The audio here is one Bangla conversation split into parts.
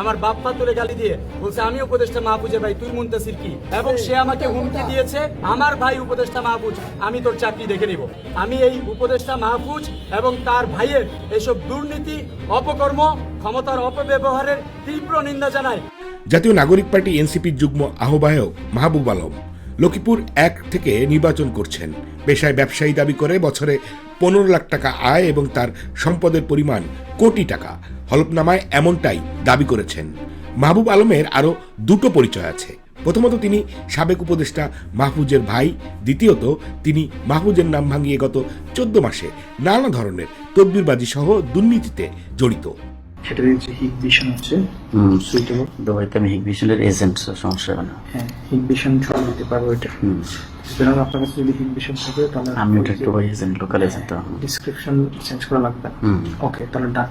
আমার বাপ্পা তুলে গালি দিয়ে বলছে, আমি উপদেষ্টা মাহফুজের ভাই, তুই মুন্তাসির কি? এবং সে আমাকে হুমকি দিয়েছে, আমার ভাই উপদেষ্টা মাহফুজ, আমি তোর চাকরি দেখে নিব। আমি এই উপদেষ্টা মাহফুজ এবং তার ভাইয়ের এসব দুর্নীতি, অপকর্ম, ক্ষমতার অপব্যবহারের তীব্র নিন্দা জানাই। জাতীয় নাগরিক পার্টি এনসিপির যুগ্ম আহ্বায়ক মাহবুব আলম লক্ষ্মীপুর এক থেকে নির্বাচন করছেন। পেশায় ব্যবসায়ী দাবি করে বছরে পনেরো লাখ টাকা আয় এবং তার সম্পদের পরিমাণ কোটি টাকা। হলফনামায় এমনটাই দাবি করেছেন। মাহবুব আলমের আরও দুটো পরিচয় আছে। প্রথমত তিনি সাবেক উপদেষ্টা মাহফুজের ভাই, দ্বিতীয়ত তিনি মাহফুজের নাম ভাঙিয়ে গত চোদ্দ মাসে নানা ধরনের তদবিরবাজি সহ দুর্নীতিতে জড়িত। সেটা হচ্ছে হিগ ভিশন হচ্ছে হুম। সুইটেবল দুবাইতে আমি হিগ মিশনের এজেন্ট সমস্যা হবে না। হ্যাঁ হিগ ভিশন ছড়া দিতে পারব এটা। হুম। সুতরাং আপনার কাছে যদি হিগ ভিশন থাকে তাহলে আমি ওটা Dubai agent local agent description change করা লাগবে। হুম। ওকে তাহলে ডান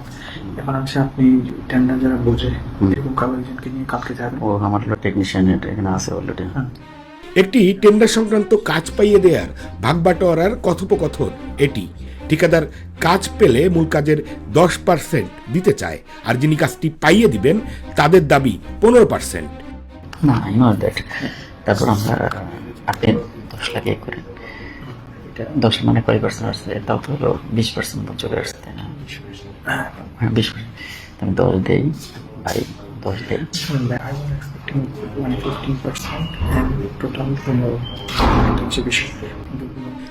এখন হচ্ছে আপনি টেন্ডার যারা বোঝে এরকম কারও একজনকে নিয়ে কালকে যাবেন। ও আমার টেকনিশিয়ান এখানে আছে অলরেডি হ্যাঁ। একটি টেন্ডার সংক্রান্ত কাজ পাইয়ে দেওয়ার ভাগবাটোয়ারার কথোপকথন এটি। ঠিকাদার কাজ পেলে মূল কাজের দশ পার্সেন্ট দিতে চায় আর যিনি কাজটি পাইয়ে দিবেন তাদের দাবি পনেরো পার্সেন্ট না আই নো দ্যাট তারপর আমরা আপনি দশ লাখ এ করেন। দশ মানে কয় পার্সেন্ট আসছে? তাও তো হলো বিশ পার্সেন্ট চলে আসছে তাই না? হ্যাঁ বিশ পার্সেন্ট আমি দশ দেই ভাই দশ দেই। মানে ফিফটিন পার্সেন্ট টোটাল পনেরো। হচ্ছে বিষয়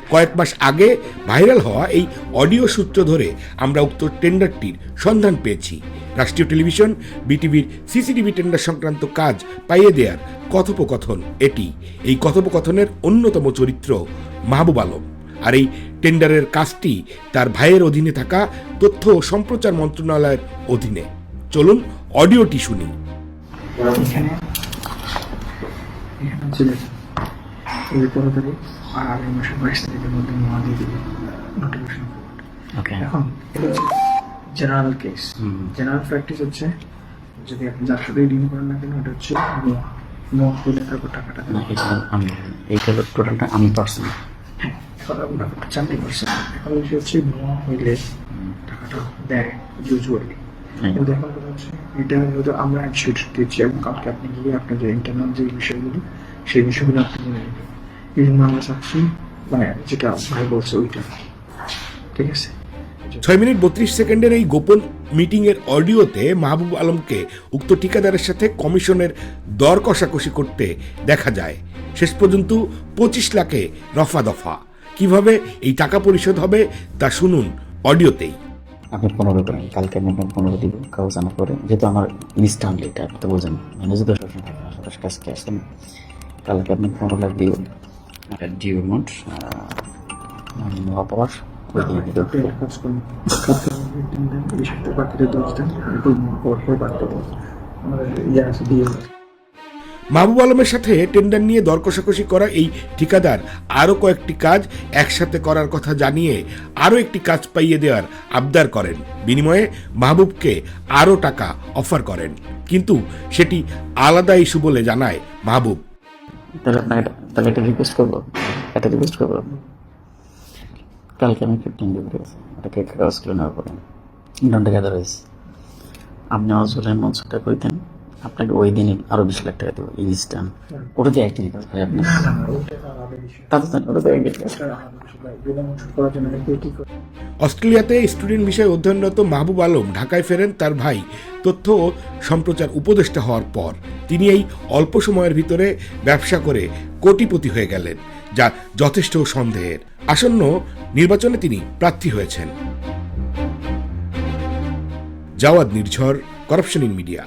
কয়েক মাস আগে ভাইরাল হওয়া এই অডিও সূত্র ধরে আমরা উক্ত টেন্ডারটির সন্ধান পেয়েছি। রাষ্ট্রীয় টেলিভিশন, বিটিভির সিসিটিভি টেন্ডার সংক্রান্ত কাজ পাইয়ে দেওয়ার কথোপকথন এটি। এই কথোপকথনের অন্যতম চরিত্র মাহবুব আলম। আর এই টেন্ডারের কাজটি তার ভাইয়ের অধীনে থাকা তথ্য ও সম্প্রচার মন্ত্রণালয়ের অধীনে। চলুন অডিওটি শুনি। এখানে। আর আগামী মাসের বাইশ তারিখের মধ্যে নোয়া দিয়ে দিবে নোটিফিকেশন ওকে এখন জেনারেল কেস জেনারেল প্র্যাকটিস হচ্ছে যদি আপনি যার সাথেই ডিল করেন না কেন এটা হচ্ছে নোয়া নোয়া করলে তারপর টাকাটা না এটা আমি এইটা হলো টোটালটা আমি হ্যাঁ এখন আমরা চাকরি করছেন এখন বিষয় হচ্ছে নোয়া হইলে টাকাটা দেয় ইউজুয়ালি কিন্তু এখন কথা হচ্ছে এটা হয়তো আমরা দিচ্ছি এবং কালকে আপনি গিয়ে আপনার যে ইন্টারনাল যে বিষয়গুলো সেই বিষয়গুলো আপনি জেনে নেবেন জন্য আমরা চাচ্ছি মানে যেটা ভাই বলছে ওইটা। ঠিক আছে? ছয় মিনিট বত্রিশ সেকেন্ডের এই গোপন মিটিংয়ের অডিওতে মাহবুব আলমকে উক্ত ঠিকাদারের সাথে কমিশনের দর কষাকষি করতে দেখা যায়। শেষ পর্যন্ত পঁচিশ লাখে রফা দফা। কীভাবে এই টাকা পরিশোধ হবে তা শুনুন অডিওতেই। আপনি পনেরো করেন কালকে আমি আপনাকে পনেরো দিব কাগজ আনা করে। যেহেতু আমার ইনস্ট্যান্টলি এটা আপনি তো বোঝেন ম্যানেজার তো সবসময় থাকে না সাতাশ কাজকে আসেন কালকে আপনি পনেরো লাখ দিব একটা ডিউ আমাদের ইয়ে মাহবুব আলমের সাথে টেন্ডার নিয়ে দর কষাকষি করা এই ঠিকাদার আরও কয়েকটি কাজ একসাথে করার কথা জানিয়ে আরও একটি কাজ পাইয়ে দেওয়ার আবদার করেন। বিনিময়ে মাহবুবকে আরও টাকা অফার করেন। কিন্তু সেটি আলাদা ইস্যু বলে জানায় মাহবুব। তাহলে তাহলে একটা রিকোয়েস্ট করব? একটা রিকোয়েস্ট করব? কালকে আমি ফিফটিন দিব ঠিক আছে এটাকে কাগজ করে নেওয়ার পরে। ডন টুগেদার হয়েছে আপনি আমার জুলাই মঞ্চটা করতেন আপনাকে ওই দিনই আরও বিশ লাখ টাকা দেবো ইনস্ট্যান্ট ওটা দিয়ে একদিনই কাজ ভাই আপনি অস্ট্রেলিয়াতে স্টুডেন্ট বিষয়ে অধ্যয়নরত মাহবুব আলম ঢাকায় ফেরেন তার ভাই। তথ্য ও সম্প্রচার উপদেষ্টা হওয়ার পর তিনি এই অল্প সময়ের ভিতরে ব্যবসা করে কোটিপতি হয়ে গেলেন যা যথেষ্ট সন্দেহের। আসন্ন নির্বাচনে তিনি প্রার্থী হয়েছেন। Jawad Nirjhor corruption in media.